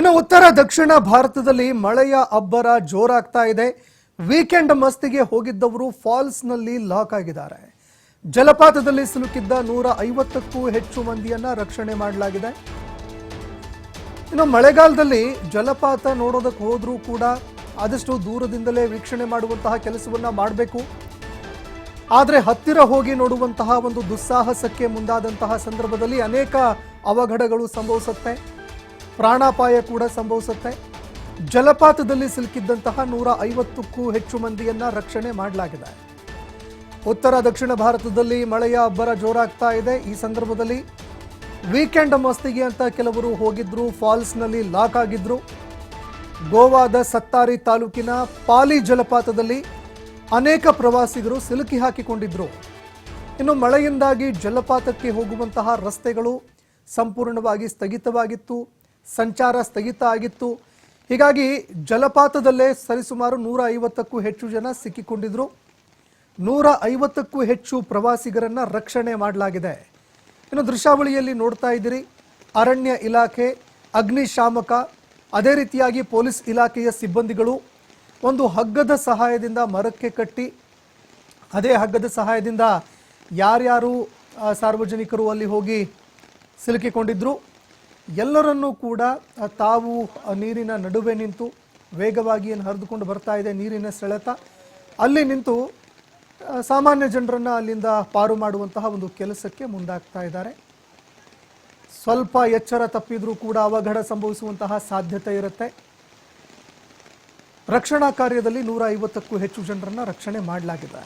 ಇನ್ನು ಉತ್ತರ ದಕ್ಷಿಣ ಭಾರತದಲ್ಲಿ ಮಳೆಯ ಅಬ್ಬರ ಜೋರಾಗ್ತಾ ಇದೆ. ವೀಕೆಂಡ್ ಮಸ್ತಿಗೆ ಹೋಗಿದ್ದವರು ಫಾಲ್ಸ್ನಲ್ಲಿ ಲಾಕ್ ಆಗಿದ್ದಾರೆ. ಜಲಪಾತದಲ್ಲಿ ಸಿಲುಕಿದ್ದ ನೂರ ಐವತ್ತಕ್ಕೂ ಹೆಚ್ಚು ಮಂದಿಯನ್ನ ರಕ್ಷಣೆ ಮಾಡಲಾಗಿದೆ. ಇನ್ನು ಮಳೆಗಾಲದಲ್ಲಿ ಜಲಪಾತ ನೋಡೋದಕ್ಕೆ ಹೋದ್ರೂ ಕೂಡ ಆದಷ್ಟು ದೂರದಿಂದಲೇ ವೀಕ್ಷಣೆ ಮಾಡುವಂತಹ ಕೆಲಸವನ್ನ ಮಾಡಬೇಕು. ಆದರೆ ಹತ್ತಿರ ಹೋಗಿ ನೋಡುವಂತಹ ಒಂದು ದುಸ್ಸಾಹಸಕ್ಕೆ ಮುಂದಾದಂತಹ ಸಂದರ್ಭದಲ್ಲಿ ಅನೇಕ ಅವಘಡಗಳು ಸಂಭವಿಸುತ್ತೆ. ಪ್ರಾಣಾಪಾಯ ಕೂಡ ಸಂಭವಿಸುತ್ತೆ. ಜಲಪಾತದಲ್ಲಿ ಸಿಲುಕಿದ್ದಂತಹ ನೂರ ಐವತ್ತಕ್ಕೂ ಹೆಚ್ಚು ಮಂದಿಯನ್ನ ರಕ್ಷಣೆ ಮಾಡಲಾಗಿದೆ. ಉತ್ತರ ದಕ್ಷಿಣ ಭಾರತದಲ್ಲಿ ಮಳೆಯ ಅಬ್ಬರ ಜೋರಾಗ್ತಾ ಇದೆ. ಈ ಸಂದರ್ಭದಲ್ಲಿ ವೀಕೆಂಡ್ ಮಸ್ತಿಗೆ ಅಂತ ಕೆಲವರು ಹೋಗಿದ್ರು, ಫಾಲ್ಸ್ನಲ್ಲಿ ಲಾಕ್ ಆಗಿದ್ರು. ಗೋವಾದ ಸತ್ತಾರಿ ತಾಲೂಕಿನ ಪಾಲಿ ಜಲಪಾತದಲ್ಲಿ ಅನೇಕ ಪ್ರವಾಸಿಗರು ಸಿಲುಕಿ ಹಾಕಿಕೊಂಡಿದ್ರು. ಇನ್ನು ಮಳೆಯಿಂದಾಗಿ ಜಲಪಾತಕ್ಕೆ ಹೋಗುವಂತಹ ರಸ್ತೆಗಳು ಸಂಪೂರ್ಣವಾಗಿ ಸ್ಥಗಿತವಾಗಿತ್ತು. ಸಂಚಾರ ಸ್ಥಗಿತ ಆಗಿತ್ತು. ಹೀಗಾಗಿ ಜಲಪಾತದಲ್ಲೇ ಸರಿಸುಮಾರು ನೂರ ಐವತ್ತಕ್ಕೂ ಹೆಚ್ಚು ಜನ ಸಿಕ್ಕಿಕೊಂಡಿದ್ರು. ನೂರ ಐವತ್ತಕ್ಕೂ ಹೆಚ್ಚು ಪ್ರವಾಸಿಗರನ್ನ ರಕ್ಷಣೆ ಮಾಡಲಾಗಿದೆ. ಇನ್ನು ದೃಶ್ಯಾವಳಿಯಲ್ಲಿ ನೋಡ್ತಾ ಇದ್ದೀರಿ. ಅರಣ್ಯ ಇಲಾಖೆ, ಅಗ್ನಿಶಾಮಕ, ಅದೇ ರೀತಿಯಾಗಿ ಪೊಲೀಸ್ ಇಲಾಖೆಯ ಸಿಬ್ಬಂದಿಗಳು ಒಂದು ಹಗ್ಗದ ಸಹಾಯದಿಂದ ಮರಕ್ಕೆ ಕಟ್ಟಿ, ಅದೇ ಹಗ್ಗದ ಸಹಾಯದಿಂದ ಯಾರ್ಯಾರು ಸಾರ್ವಜನಿಕರು ಅಲ್ಲಿ ಹೋಗಿ ಸಿಲುಕಿಕೊಂಡಿದ್ರು. ಎಲ್ಲರನ್ನೂ ಕೂಡ ತಾವು ನೀರಿನ ನಡುವೆ ನಿಂತು ವೇಗವಾಗಿ ಏನು ಹರಿದುಕೊಂಡು ಬರ್ತಾ ಇದೆ ನೀರಿನ ಸೆಳೆತ, ಅಲ್ಲಿ ನಿಂತು ಸಾಮಾನ್ಯ ಜನರನ್ನು ಅಲ್ಲಿಂದ ಪಾರು ಮಾಡುವಂತಹ ಒಂದು ಕೆಲಸಕ್ಕೆ ಮುಂದಾಗ್ತಾ ಇದ್ದಾರೆ. ಸ್ವಲ್ಪ ಎಚ್ಚರ ತಪ್ಪಿದರೂ ಕೂಡ ಅವಘಡ ಸಂಭವಿಸುವಂತಹ ಸಾಧ್ಯತೆ ಇರುತ್ತೆ. ರಕ್ಷಣಾ ಕಾರ್ಯದಲ್ಲಿ ನೂರ ಐವತ್ತಕ್ಕೂ ಹೆಚ್ಚು ಜನರನ್ನು ರಕ್ಷಣೆ ಮಾಡಲಾಗಿದೆ.